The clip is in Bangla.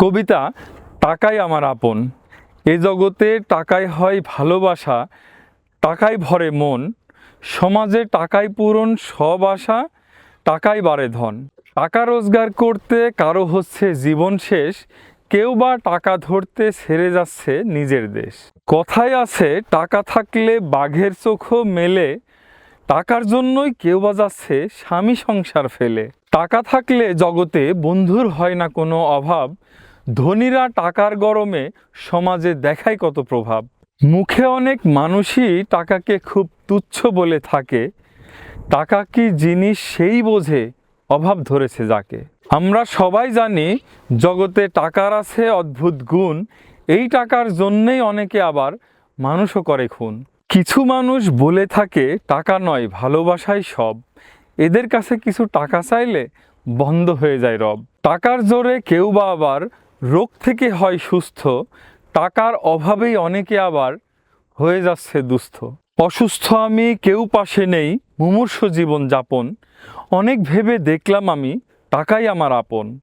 কবিতা, টাকাই আমার আপন। এ জগতে টাকাই হয় ভালোবাসা, টাকাই ভরে মন। সমাজে টাকাই পূরণ সব আশা, টাকাই বাড়ে ধন। টাকা রোজগার করতে কারও হচ্ছে জীবন শেষ। কেউ বা টাকা ধরতে ছেড়ে যাচ্ছে নিজের দেশ। কথায় আছে, টাকা থাকলে বাঘের চোখও মেলে। টাকার জন্যই কেউ বা যাচ্ছে স্বামী সংসার ফেলে। টাকা থাকলে জগতে বন্ধুর হয় না কোনো অভাব। ধনীরা টাকার গরমে সমাজে দেখায় কত প্রভাব। মুখে অনেক মানুষই টাকাকে খুব তুচ্ছ বলে থাকে। টাকা কি জিনিস সেই বোঝে, অভাব ধরেছে যাকে। আমরা সবাই জানি জগতে টাকার আছে অদ্ভুত গুণ, এই টাকার জন্যেই অনেকে আবার মানুষও করে খুন। কিছু মানুষ বলে থাকে, টাকা নয়, ভালোবাসাই সব। এদের কাছে কিছু টাকা চাইলে বন্ধ হয়ে যায় রব। টাকার জোরে কেউ বা আবার রোগ থেকে হয় সুস্থ, টাকার অভাবেই অনেকে আবার হয়ে যাচ্ছে দুস্থ। অসুস্থ আমি কেউ পাশে নেই, মুমূর্ষ জীবন যাপন অনেক ভেবে দেখলাম আমি, টাকাই আমার আপন।